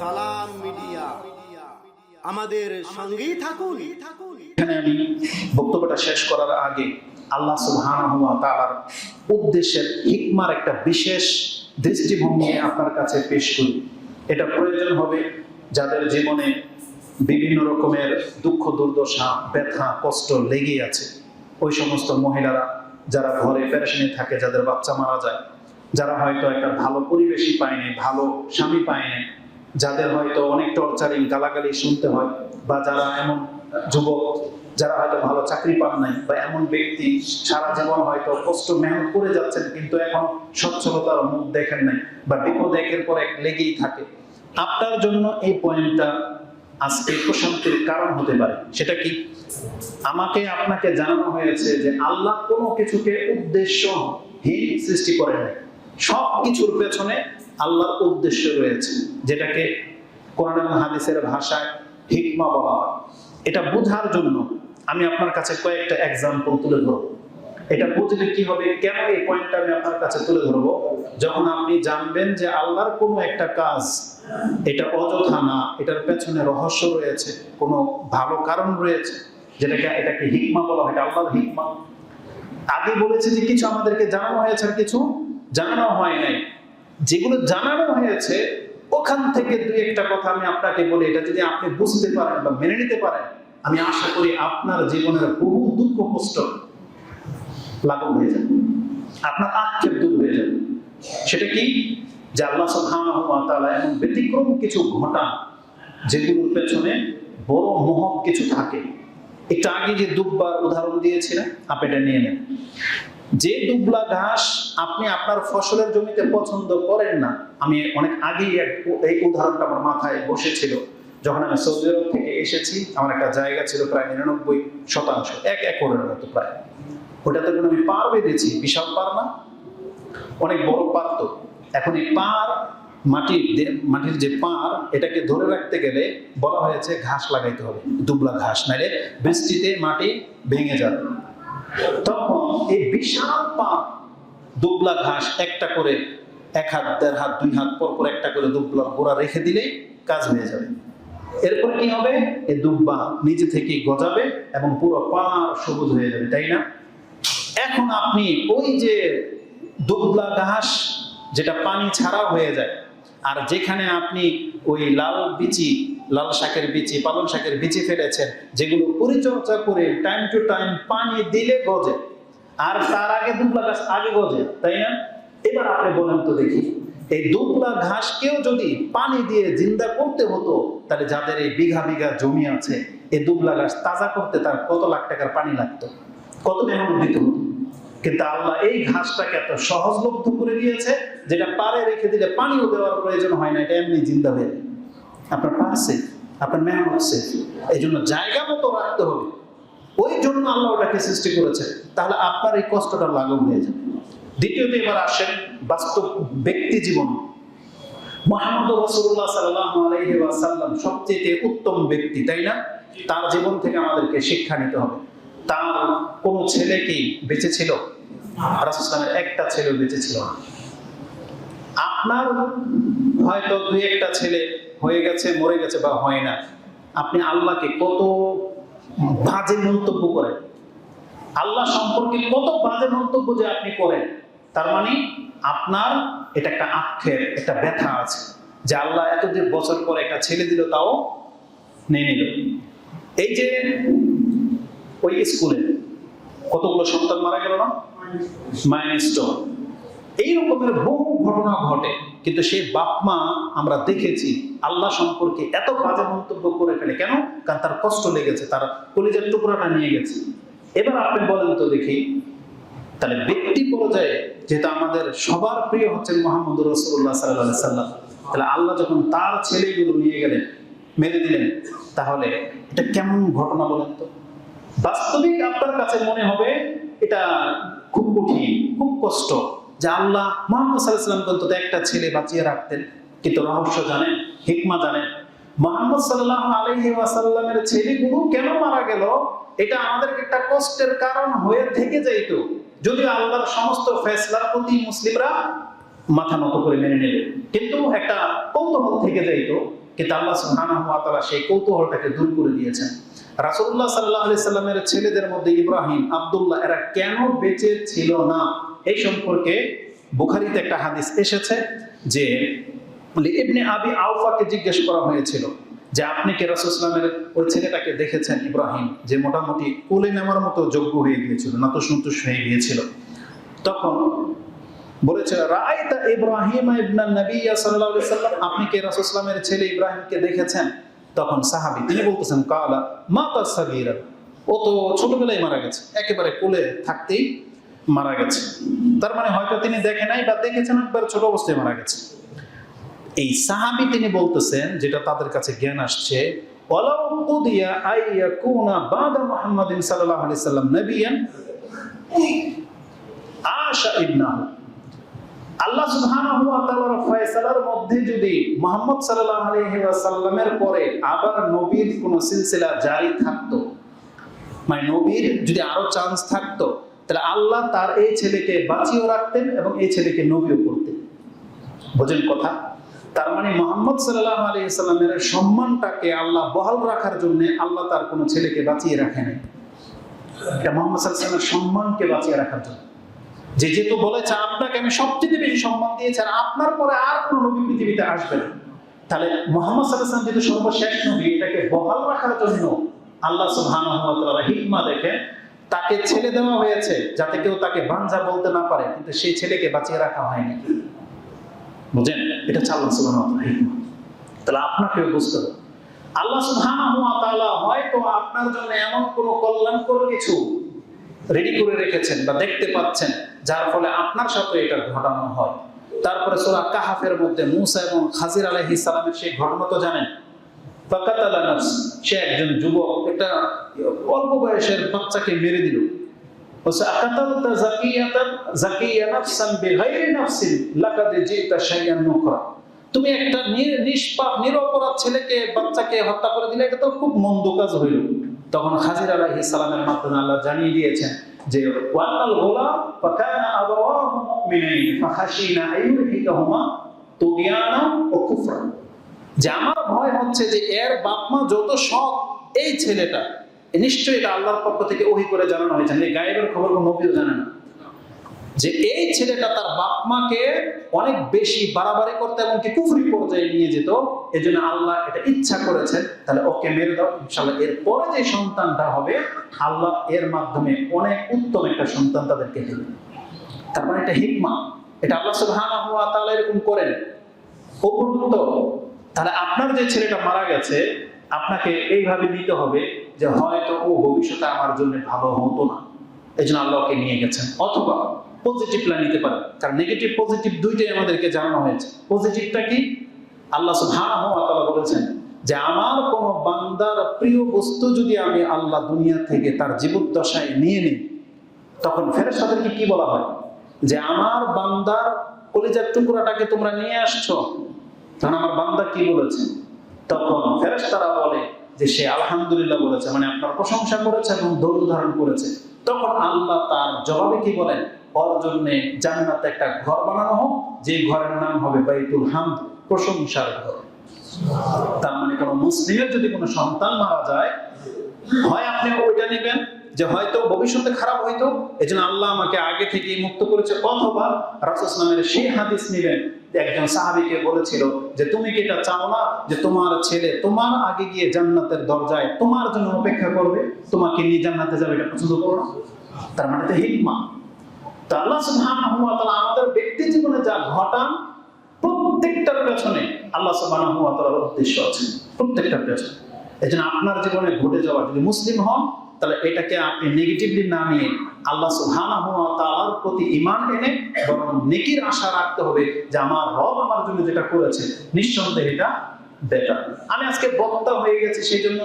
সালাম মিডিয়া। আমাদের সঙ্গেই থাকুন। এখানে আমি বক্তব্যটা শেষ করার আগে আল্লাহ সুবহানাহু ওয়া তাআলার উদ্দেশ্যের হিকমার একটা বিশেষ দৃষ্টিভঙ্গি আপনার কাছে পেশ করি। এটা প্রয়োজন হবে যাদের জীবনে বিভিন্ন রকমের দুঃখ, দুর্দশা, ব্যথা, কষ্ট লেগেই আছে। ওই সমস্ত মহিলারা যারা ঘরে পেরেশানি থাকে, যাদের বাচ্চা মারা যায়, যারা হয়তো একটা ভালো পরিবেশই পায়নি, ভালো স্বামী পায়নি যাদের হয়তো অনেক টর্চারিং গালাগালি শুনতে হয়, বা যারা এমন যুবক, যারা হয়তো ভালো চাকরি পান নাই, বা এমন ব্যক্তি, সারা জীবন হয়তো কষ্ট মেহনত করে যাচ্ছেন, কিন্তু এখন সচ্ছলতার মুখ দেখেন নাই, বা বিপদ একের পর এক লেগেই থাকে। আপনার জন্য এই পয়েন্টটা আজকে প্রশান্তির কারণ হতে পারে। সেটা কি? আমাকে আপনাকে জানানো হয়েছে যে আল্লাহ কোনো কিছুকে উদ্দেশ্যহীন সৃষ্টি করে নাই। সব কিছুর পেছনে আল্লাহর উদ্দেশ্য রয়েছে, যেটাকে কোরআন হাদিসের ভাষায় হিকমা বলা হয়। এটা বোঝার জন্য আমি আপনার কাছে কয়েকটা এক্সাম্পল তুলে ধরবো। এটা বুঝলে কি হবে? কেন এই পয়েন্টটা আমি আপনার কাছে তুলে ধরবো? যখন আপনি জানবেন যে আল্লাহর কোনো একটা কাজ, এটা অযথা না, এটার পেছনে রহস্য রয়েছে, কোনো ভালো কারণ রয়েছে, যেটাকে, এটাকে হিকমা বলা হয়, এটা আল্লাহর হিকমা। আগে বলেছে যে কিছু আমাদেরকে জানানো হয়েছে আর কিছু জানানো হয় নাই। যেগুলো জানানো হয়েছে, ওখান থেকে দুই একটা কথা আমি আপনাকে বলি। এটা যদি আপনি বুঝতে পারেন বা মেনে নিতে পারেন, আমি আশা করি আপনার জীবনের বহু দুঃখ কষ্ট লাঘব হয়ে যাবে। আপনার আক্ষেপ দূর হয়ে যাবে। সেটা কি? যে আল্লাহ সুবহানাহু ওয়া তাআলা এমন ব্যতিক্রম কিছু ঘটান, যেগুলোর পেছনে বড় মহৎ কিছু থাকে। একটু আগে যে দুব্বার উদাহরণ দিয়েছিলাম আপনি এটা নিয়ে নেন। যে দুবলা ঘাস আপনি আপনার ফসলের জমিতে পছন্দ করেন না, আমি অনেক আগেই এই উদাহরণটা আমার মাথায় বসেছিল। যখন আমি সৌদি আরব থেকে এসেছি, আমার একটা জায়গা ছিল প্রায় নিরানব্বই শতাংশ, এক একরের মতো প্রায়। ওটাতে কোনো আমি পার বেঁধেছি, বিশাল পার না, অনেক বড় পার তো এখন এই পার মাটির মাটির যে পার, এটাকে ধরে রাখতে গেলে বলা হয়েছে ঘাস লাগাইতে হবে, দুবলা ঘাস, নাইলে বৃষ্টিতে মাটি ভেঙে যাবে। তখন এই বিশাল পাপ দুবলা ঘাস একটা করে, এক হাত, দেড় হাত, দুই হাত, পর পর একটা করে দুবলা গোড়া রেখে দিলেই কাজ হয়ে যাবে। এরপর কি হবে? এই দুব্বা নিজে থেকে গজাবে এবং পুরো পার সবুজ হয়ে যাবে, তাই না? এখন আপনি ওই যে দুবলা ঘাস, যেটা পানি ছাড়া হয়ে যায়, আর যেখানে আপনি ওই লাল বিচি লাল শাকের বিচি, পালং শাকের বিচি ফেলেছেন, যেগুলো পরিচর্যা করে টাইম টু টাইম পানি দিলে গজে। আর তার আগে দুবলা গাছ আগে গজে, তাই না? এবার আপনি বলেন তো দেখি, এই দুবলা ঘাসকেও যদি পানি দিয়ে জিন্দা করতে হতো, তাহলে যাদের এই বিঘা বিঘা জমি আছে এই দুবলা ঘাস তাজা করতে তার কত লাখ টাকার পানি লাগতো? কত মেহনত দিতে কিন্তু আল্লাহ এই ঘাসটাকে এত সহজলভ্য করে দিয়েছে, যেটা পারে রেখে দিলে পানিও দেওয়ার প্রয়োজন হয় না, এটা এমনি জিন্দা হয়ে যায়। আপনার পারছে আপনার মেহনত সেফ এই জন্য জায়গা মতো রাখতে হবে। ওই জন্য আল্লাহ ওটাকে সৃষ্টি করেছে তাহলে আপনার এই কষ্টটা লাঘব হয়ে যাবে। দ্বিতীয়ত এবার আসেন বাস্তব ব্যক্তি জীবন। মোহাম্মদ রসুল্লাহ সাল্লাহ আলাইহি ওয়াসাল্লাম সবচেয়ে উত্তম ব্যক্তি, তাই না? তার জীবন থেকে আমাদেরকে শিক্ষা নিতে হবে। তার কোন ছেলে কি বেঁচে ছিল? রাসুসলামের একটা ছেলে বেঁচে ছিল আপনার হয়তো দুই একটা ছেলে হয়ে গেছে, মরে গেছে বা হয় না। আপনি আল্লাহকে কত বাজে মন্তব্য করেন? আল্লাহ সম্পর্কে কত বাজে মন্তব্য যে আপনি করেন? তার মানে আপনার এটা একটা আক্ষেপ, একটা ব্যথা আছে যে আল্লাহ এতদিন বছর পর একটা ছেলে দিল, তাও নিয়ে নিল। এই যে ওই স্কুলে কতগুলো সন্তান মারা গেল না? মাইনস্টোন। এই রকমের বহু ঘটনা ঘটে। কিন্তু সেই বাপ মা আমরা দেখেছি, আল্লাহ সম্পর্কে এত বাজে মন্তব্য করে ফেলে। কেন? কারণ তার কষ্ট লেগেছে, তার কলিজার টুকরাটা নিয়ে গেছে। এবার আপনি বলেন তো দেখি, তাহলে ব্যক্তি পর্যায়ে যেহেতু আমাদের সবার প্রিয় হচ্ছেন মোহাম্মদ রসুল্লাহ সাল্লাহ সাল্লাম, তাহলে আল্লাহ যখন তার ছেলেগুলো নিয়ে গেলেন, মেরে দিলেন, তাহলে এটা কেমন ঘটনা বলেন তো? বাস্তবিক আপনার কাছে মনে হবে, এটা খুব কঠিন, খুব কষ্ট। যে আল্লাহ মোহাম্মদ সাল্লাহাম অন্তত একটা ছেলে বাঁচিয়ে রাখতেন। কিন্তু রহস্য জানেন, হিকমা জানেন, মোহাম্মদ সাল্লাহ আলহি ছেলেগুলো কেন মারা গেল? এটা আমাদেরকে একটা কষ্টের কারণ হয়ে থেকে যাইতো। যদি আল্লাহর সমস্ত ফেসলার প্রতি মুসলিমরা মাথা নত করে মেনে নেবে। কিন্তু একটা কৌতূহল থেকে যাইতো কিন্তু আল্লাহ সুবহানাহু ওয়া তাআলা সেই কৌতূহলটাকে দূর করে দিয়েছেন। রাসূলুল্লাহ সাল্লাল্লাহু আলাইহি সাল্লামের ছেলেদের মধ্যে ইব্রাহিম, আব্দুল্লাহ এরা কেন বেঁচে ছিল না? এই সম্পর্কে বুখারিতে একটা হাদিস এসেছে যে ইবনে আবি আউফাকে জিজ্ঞেস করা হয়েছিল যে আপনি কে রাসূলের ওই ছেলেটাকে দেখেছেন ইব্রাহিম, যে মোটামুটি কোলে নেওয়ার মতো যোগ্য হয়ে গিয়েছিল নাতসন্তুষ হয়ে গিয়েছিল। তখন বলেছে, রাআইতা ইব্রাহিম ইবনা নবী সাল্লাল্লাহু আলাইহি সাল্লাম আপনি কি রাসূলের ছেলে ইব্রাহিমকে দেখেছেন? তখন সাহাবী তিনি বলতেছেন, কালা, মাতা সাগীরা ও তো ছোটবেলায় মারা গেছে, একেবারে কোলে থাকতেই মারা গেছে। তার মানে হয়তো তিনি দেখে নাই বা দেখেছেন, একবার ছোট অবস্থায় মারা গেছে। এই সাহাবী তিনি বলতেছেন, যেটা তাদের কাছে জ্ঞান আসছে ফয়সালার মধ্যে যদি পরে আবার নবীর কোন সিলসিলা থাকতো মানে নবীর যদি আরও চান্স থাকতো তাহলে আল্লাহ তার এই ছেলেকে বাঁচিয়েও রাখতেন এবং এই ছেলেকে নবীও করতেন। বোঝেন কথা? তার মানে মোহাম্মদ সাল্লাহ আলী সম্মানটাকে আল্লাহ বহাল রাখার জন্য আল্লাহ তার কোনো ছেলেকে বাঁচিয়ে রাখে নাই। এটা মোহাম্মদ সাল্লামের সম্মানকে বাঁচিয়ে রাখার জন্য। যে যেহেতু বলেছে, আপনাকে আমি সবচেয়ে বেশি সম্মান দিয়েছি আর আপনার পরে আর কোনো নবী পৃথিবীতে আসবে না। তাহলে মোহাম্মদ সাল্লাম যেহেতু সর্বশেষ নবী, এটাকে বহাল রাখার জন্য আল্লাহ সুবহানাহু ওয়া তাআলা হিকমা দেখে তাকে ছেলে দেওয়া হয়েছে যাতে কেউ তাকে বাঞ্জা বলতে না পারে, কিন্তু সেই ছেলেকে বাঁচিয়ে রাখা হয়নি। বুঝেন? এটা তাআলার হিকমত। তাহলে আপনাকেও বুঝতে হবে। আল্লাহ সুবহানাহু ওয়া হয়তো আপনার জন্য এমন কোন কল্যাণকর কিছু রেডি করে রেখেছেন বা দেখতে পাচ্ছেন, যার ফলে আপনার সাথে এটা ঘটানো হয়। তারপরে সূরা কাহাফের মধ্যে মূসা এবং খাজির আলাইহিস সালামের সেই ঘটনা তো জানেন। সে একজন যুবক, একটা অল্প বয়সের বাচ্চাকে মেরে দিল। তুমি একটা নিষ্পাপ, নিরপরাধ ছেলেকে, বাচ্চাকে হত্যা করে দিলে, এটা তো খুব মন্দ কাজ হইল। তখন হাজির আলাইহিস সালামের মাধ্যমে আল্লাহ জানিয়ে দিয়েছেন যে ওয়ানাল গোলাম ফাকানা আবাওয়াহু মুমিনাইন ফাখাশিনা আইয়ুরহিকাহুমা তুগয়ানা ও কুফরা যে আমার ভয় হচ্ছে যে এর বাপ মা যত সৎ, এই ছেলেটা, নিশ্চয়ই এটা আল্লাহর পক্ষ থেকে ওহি করে জানানো হয়েছে। এই গায়েবের খবর কোনো নবীও জানে না। যে এই ছেলেটা তার বাপ মাকে অনেক বেশি বাড়াবাড়ি করতে এবং কি কুফরি পর্যায়ে নিয়ে যেত এই জন্য আল্লাহ এটা ইচ্ছা করেছেন তাহলে ওকে মেরে দাও ইনশাল্লাহ এর পরে যে সন্তানটা হবে, আল্লাহ এর মাধ্যমে অনেক উত্তম একটা সন্তান তাদেরকে দেবে। তার মানে এটা হিকমা। এটা আল্লাহ সুবহানাহু ওয়া তাআলা এরকম করেন। উপরন্ত তাহলে আপনার যে ছেলেটা মারা গেছে, আপনাকে এইভাবে নিতে হবে যে হয়তো ও ভবিষ্যতে আমার জন্য ভালো হতো না। এই জন্য আল্লাহকে নিয়ে গেছেন। অথবা পজিটিভ প্ল্যান নিতে পারেন। কারণ নেগেটিভ পজিটিভ দুইটাই আমাদেরকে জানানো হয়েছে। পজিটিভটা কি? আল্লাহ সুবহানাহু ওয়া তাআলা বলেছেন যে, আমার কোন বান্দার প্রিয় বস্তু যদি আমি আল্লাহ দুনিয়া থেকে তার জীবদ্দশায় নিয়ে নিই, তখন ফেরেশতাদেরকে কি বলা হয়? যে, আমার বান্দার কলিজার টুকরাটাকে তোমরা নিয়ে আসছো। তখন আমার বান্দা কি বলেছে? তখন ফেরেশতারা বলে যে, সে আলহামদুলিল্লাহ বলেছে মানে আপনার প্রশংসা করেছে এবং ধৈর্য ধারণ করেছে। তখন আল্লাহ তার জবাবে কি বলেন? ওর জন্য জান্নাতে একটা ঘর বানানো হোক, যে ঘরের নাম হবে বাইতুল হামদ, প্রশংসার ঘর। তার মানে কোনো মুসলিমের যদি কোনো সন্তান মারা যায় হয় আপনি ওইটা নেবেন যে হয়তো ভবিষ্যতে খারাপ হইতো এই জন্য আল্লাহ আমাকে আগে থেকেই মুক্ত করেছে। অথবা রাসুসলামের সেই হাদিস নিবেন একজন সাহাবিকে বলেছিল যে, তুমি কি এটা চাও না যে তোমার ছেলে তোমার আগে গিয়ে জান্নাতের দরজায় তোমার জন্য অপেক্ষা করবে? তোমাকে নিয়ে জান্নাতে যাবে, এটা পছন্দ করো না? তার মানে তো হিকমা। তো আল্লাহ সুবহানাহু ওয়া তাআলা আমাদের ব্যক্তি জীবনে যা ঘটান, প্রত্যেকটার পেছনে আল্লাহ সুবহানাহু ওয়া তাআলার উদ্দেশ্য আছে। প্রত্যেকটার পেছনে। এই জন্য আপনার জীবনে ঘটে যাওয়া, যদি মুসলিম হন, তাহলে এটাকে আপনি নেগেটিভলি না নিয়ে আল্লাহ সুবহানাহু ওয়া তাআলার প্রতি ঈমান এনে বরং নেকির আশা রাখতে হবে যে আমার রব আমার জন্য যেটা করেছে, নিঃসন্দেহে এটা বেটার আমি আজকে বক্তা হয়ে গেছি সেই জন্য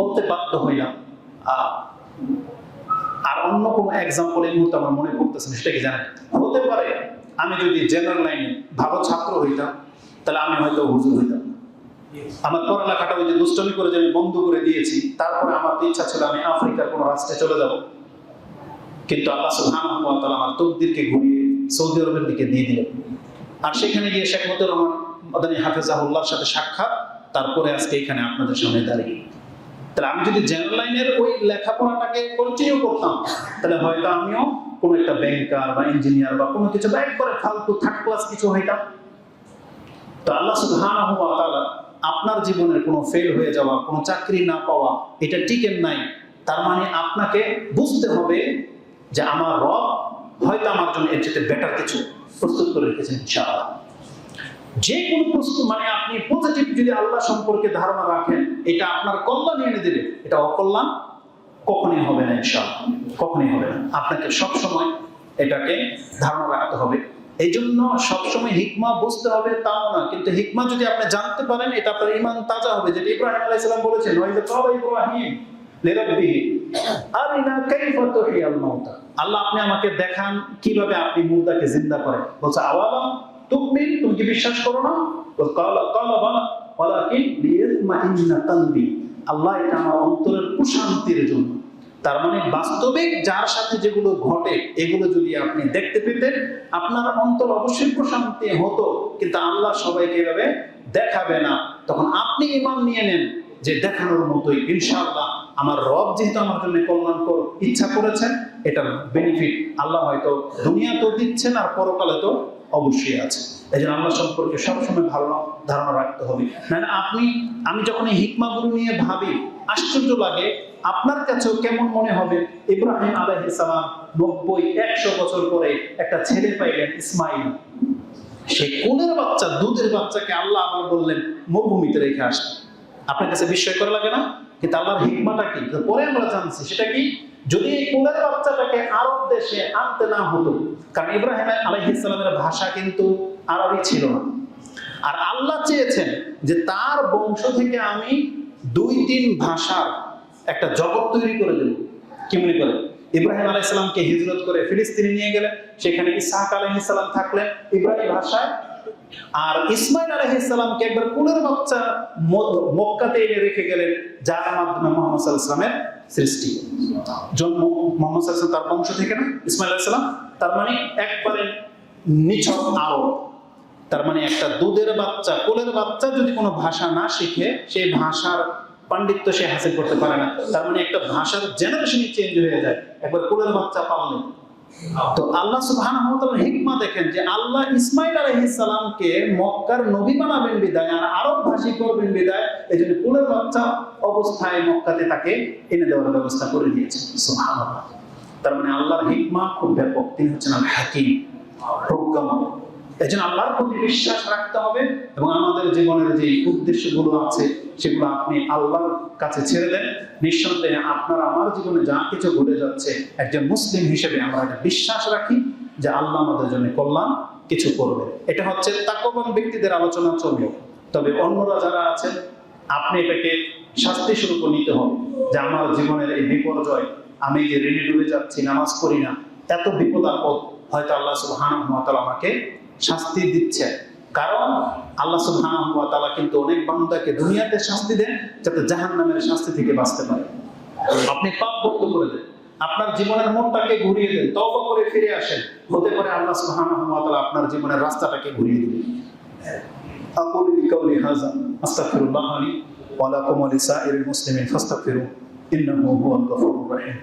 বলতে বাধ্য হইলাম। আর অন্য কোনো এক্সাম্পল এই মুহূর্তে আমার মনে পড়তেছে সেটা কি জানেন? হতে পারে আমি যদি জেনারেল লাইনে ভালো ছাত্র হইতাম, তাহলে আমি হয়তো হুজুর হইতাম। আমার পড়ালেখাটা ওই যে দুষ্টমি করে যে আমি বন্ধ করে দিয়েছি, তারপরে আমার তো ইচ্ছা ছিল আমি আফ্রিকার কোনো রাষ্ট্রে চলে যাব। কিন্তু আল্লাহ সুবহানাহু ওয়া তাআলা আমার তকদিরকে ঘুরিয়ে সৌদি আরবের দিকে দিয়ে দিলেন। আর সেখানে গিয়ে শেখ মতুর রহমান মাদানী হাফেজাহুল্লাহর সাথে সাক্ষাৎ, তারপরে আজকে এখানে আপনাদের সামনে দাঁড়িয়ে। তাহলে আমি যদি জেনারেল লাইনের ওই লেখাপড়াটাকে কন্টিনিউ করতাম, তাহলে হয়তো আমিও কোনো একটা ব্যাংকার বা ইঞ্জিনিয়ার বা কোনো কিছু বা একবারে ফালতু থার্ড ক্লাস কিছু হইতাম। তো আল্লাহ সুবহানাহু ওয়া তাআলা আপনার জীবনের কোনো ফেল হয়ে যাওয়া, কোনো চাকরি না পাওয়া, এটা টিকেন নাই। তার মানে আপনাকে বুঝতে হবে যে আমার রব হয়তো আমার জন্য এর চেয়ে বেটার কিছু প্রস্তুত করে রেখেছেন, ইনশাআল্লাহ। যে কোনো প্রস্তুত মানে আপনি পজিটিভ যদি আল্লাহ সম্পর্কে ধারণা রাখেন, এটা আপনার কল্যাণ এনে দেবে। এটা অকল্যাণ কখনই হবে না, ইনশাআল্লাহ। কখনই হবে না। আপনাকে সব সময় এটাকে ধারণা রাখতে হবে। এই জন্য সবসময় হিকমা বুঝতে হবে তাও না। কিন্তু হিকমা যদি আপনি জানতে পারেন, এটা আপনার ইমান তাজা হবে। যেটা ইব্রাহিম আলাইহিস সালাম বলেছেন আল্লাহ আপনি আমাকে দেখান কীভাবে আপনি মুর্দাকে জিন্দা করেন। বলছে তুমিন, তুমি কি বিশ্বাস করো না? আল্লাহ এটা আমার অন্তরের প্রশান্তির জন্য তার মানে বাস্তবিক যার সাথে যেগুলো ঘটে, এগুলো যদি আপনি দেখতে পেতেন, আপনার অন্তর অবশ্যই প্রশান্তি হতো, কিন্তু আল্লাহ সবাইকে এভাবে দেখাবে না। তখন আপনি ইমান নিয়ে নেন যে দেখানোর মতোই, ইনশাআল্লাহ আমার রব যেহেতু আমার জন্য কল্যাণ কর ইচ্ছা করেছেন এটার বেনিফিট আল্লাহ হয়তো দুনিয়া তো দিচ্ছেন আর পরকালে তো অবশ্যই আছে। এই জন্য আল্লাহ সম্পর্কে সবসময় ভালো ধারণা রাখতে হবে। না না আপনি, আমি যখন এই হিকমাগুলো নিয়ে ভাবি, আশ্চর্য লাগে আপনার কাছেও কেমন মনে হবে? ইব্রাহিম আলাইহিস সালাম নব্বই, একশো বছর পরে একটা ছেলে পাইলেন ইসমাইল। সেই কোলের বাচ্চা, দুধের বাচ্চাকে আল্লাহ আবার বললেন, মরুভূমিতে রেখে আসতে আপনার কাছে বিস্ময় করা লাগে না? কিন্তু আল্লাহর হিকমাটা কি? পরে আমরা জানছি, সেটা কি? যদি এই কোলের বাচ্চাটাকে আরব দেশে আনতে না হতো, কারণ ইব্রাহিম আলাইহিসসালামের ভাষা কিন্তু আরবি ছিল না। আর আল্লাহ চেয়েছেন যে তার বংশ থেকে আমি দুই তিন ভাষার একটা জগৎ তৈরি করে দেব কি মনে করেন? ইব্রাহিম আলাইসালামকে হিজরত করে ফিলিস্তিনে নিয়ে গেলেন, সেখানে ইসাহাক আলাইহিসসালাম থাকলেন ইব্রাহিম ভাষায়। আর ইসমাইল আলাইহিসসালামকে একবার কুলের বাচ্চা মক্কাতে এনে রেখে গেলেন, যার মাধ্যমে মোহাম্মদ সাল্লামের সৃষ্টি। জন্ম মোহাম্মদ সাল্লাম তার বংশ থেকে না? ইসমাইল সালাম তার মানে একবারে নিছক আরব তার মানে একটা দুধের বাচ্চা, কোলের বাচ্চা যদি কোনো ভাষা না শিখে, সেই ভাষার পাণ্ডিত্য সে হাসিল করতে পারে না। তার মানে একটা ভাষার জেনারেশনই চেঞ্জ হয়ে যায়। একবার কোলের বাচ্চা পাললে তো আল্লাহ ওয়া হিকমা দেখেন যে আল্লাহ ইসমাইল আলাইহিস সালামকে মক্কার নবী বানাবেন বিদায় আর আরব ভাষী করবেন বিদায়। এই জন্য কোলের বাচ্চা অবস্থায় মক্কাতে তাকে এনে দেওয়ার ব্যবস্থা করে দিয়েছেন সুবহানাল্লাহ। তার মানে আল্লাহর হিকমা খুব ব্যাপক। তিনি হচ্ছেন আল হাকিম এই জন্য আল্লাহর প্রতি বিশ্বাস রাখতে হবে এবং আমাদের জীবনের যে উদ্দেশ্যগুলো আছে, সেগুলো আপনি আল্লাহর কাছে ছেড়ে দেন। নিঃসন্দেহে আপনার আমার জীবনে যা কিছু ঘটে যাচ্ছে, একজন মুসলিম হিসেবে আমরা একটা বিশ্বাস রাখি যে আল্লাহ আমাদের জন্য কল্যাণ কিছু করবে। এটা হচ্ছে তাকবান ব্যক্তিদের আলোচনা চলবে। তবে অন্যরা যারা আছেন, আপনি এটাকে শাস্তি স্বরূপ নিতে হবে যে আমার জীবনের এই বিপর্যয়, আমি যে ঋণে ডুবে যাচ্ছি, নামাজ পড়ি না, এত বিপদ আপদ, হয়তো আল্লাহ তাআলা আমাকে শাস্তি দিচ্ছে। কারণ আল্লাহ সুহানা কিন্তু অনেক বান্দাকে দুনিয়াতে শাস্তি দেন যাতে জাহান্নামের শাস্তি থেকে বাঁচতে পারে। আপনি পাপ মুক্ত করে দেন। আপনার জীবনের মনটাকে ঘুরিয়ে দেন তব করে ফিরে আসেন। হতে পারে আল্লাহ সুহানা আপনার জীবনের রাস্তাটাকে ঘুরিয়ে দেবেন أقول বিকাউলি هذا أستغفر الله لي ولكم ولسائر المسلمين فاستغفروا إنه هو الغفور الرحيم